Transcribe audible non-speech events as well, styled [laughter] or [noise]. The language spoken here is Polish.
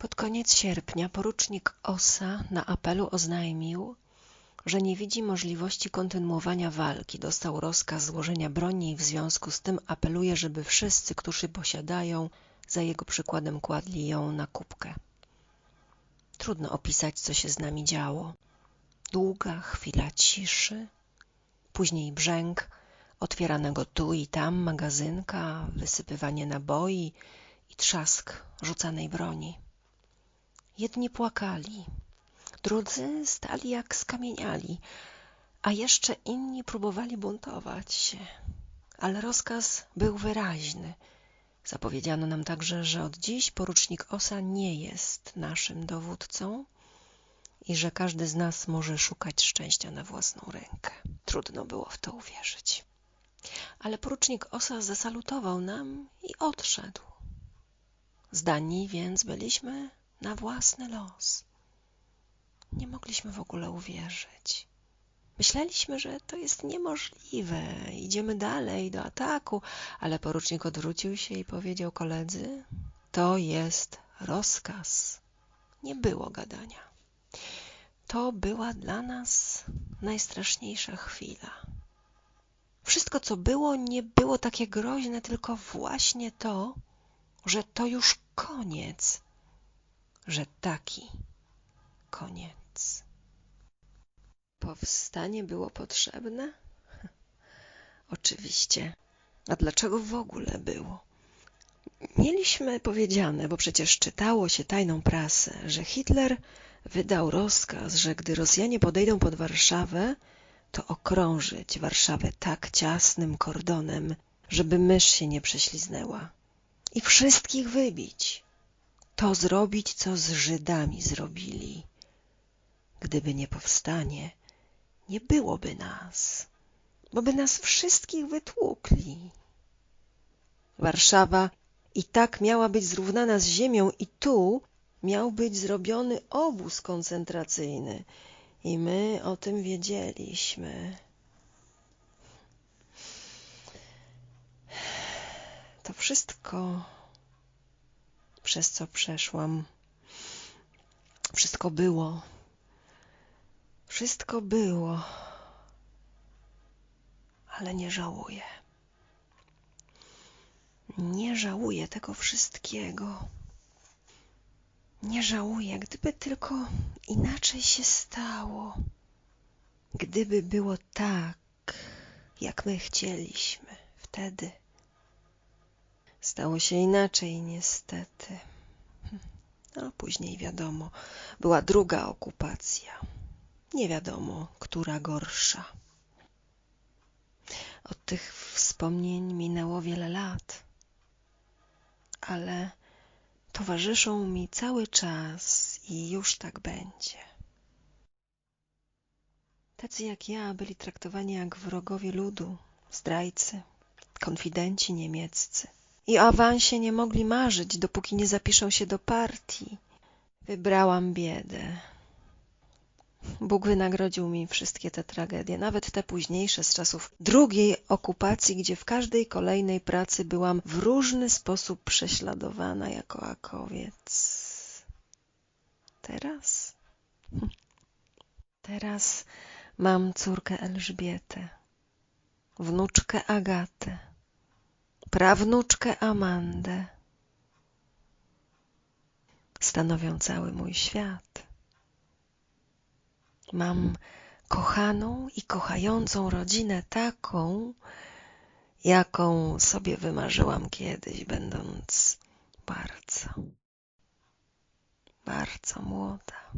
Pod koniec sierpnia porucznik Osa na apelu oznajmił, że nie widzi możliwości kontynuowania walki. Dostał rozkaz złożenia broni i w związku z tym apeluje, żeby wszyscy, którzy posiadają, za jego przykładem kładli ją na kubkę. Trudno opisać, co się z nami działo. Długa chwila ciszy, później brzęk otwieranego tu i tam magazynka, wysypywanie naboi i trzask rzucanej broni. Jedni płakali, drudzy stali jak skamieniali, a jeszcze inni próbowali buntować się. Ale rozkaz był wyraźny. Zapowiedziano nam także, że od dziś porucznik Osa nie jest naszym dowódcą i że każdy z nas może szukać szczęścia na własną rękę. Trudno było w to uwierzyć. Ale porucznik Osa zasalutował nam i odszedł. Zdani więc byliśmy na własny los. Nie mogliśmy w ogóle uwierzyć. Myśleliśmy, że to jest niemożliwe. Idziemy dalej do ataku, ale porucznik odwrócił się i powiedział koledzy: To jest rozkaz. Nie było gadania. To była dla nas najstraszniejsza chwila. Wszystko, co było, nie było takie groźne, tylko właśnie to, że to już koniec, że taki koniec. Powstanie było potrzebne? [laughs] Oczywiście. A dlaczego w ogóle było? Mieliśmy powiedziane, bo przecież czytało się tajną prasę, że Hitler wydał rozkaz, że gdy Rosjanie podejdą pod Warszawę, to okrążyć Warszawę tak ciasnym kordonem, żeby mysz się nie prześliznęła i wszystkich wybić. To zrobić, co z Żydami zrobili. Gdyby nie powstanie, nie byłoby nas, bo by nas wszystkich wytłukli. Warszawa i tak miała być zrównana z ziemią i tu miał być zrobiony obóz koncentracyjny i my o tym wiedzieliśmy. To wszystko, przez co przeszłam, wszystko było. Wszystko było, ale nie żałuję. Nie żałuję tego wszystkiego. Nie żałuję, gdyby tylko inaczej się stało. Gdyby było tak, jak my chcieliśmy wtedy. Stało się inaczej, niestety. No, później wiadomo, była druga okupacja. Nie wiadomo, która gorsza. Od tych wspomnień minęło wiele lat, ale towarzyszą mi cały czas i już tak będzie. Tacy jak ja byli traktowani jak wrogowie ludu, zdrajcy, konfidenci niemieccy. I o awansie nie mogli marzyć, dopóki nie zapiszą się do partii. Wybrałam biedę. Bóg wynagrodził mi wszystkie te tragedie, nawet te późniejsze z czasów drugiej okupacji, gdzie w każdej kolejnej pracy byłam w różny sposób prześladowana jako akowiec. Teraz? [laughs] Teraz mam córkę Elżbietę, wnuczkę Agatę, prawnuczkę Amandę. Stanowią cały mój świat. Mam kochaną i kochającą rodzinę taką, jaką sobie wymarzyłam kiedyś, będąc bardzo, bardzo młoda.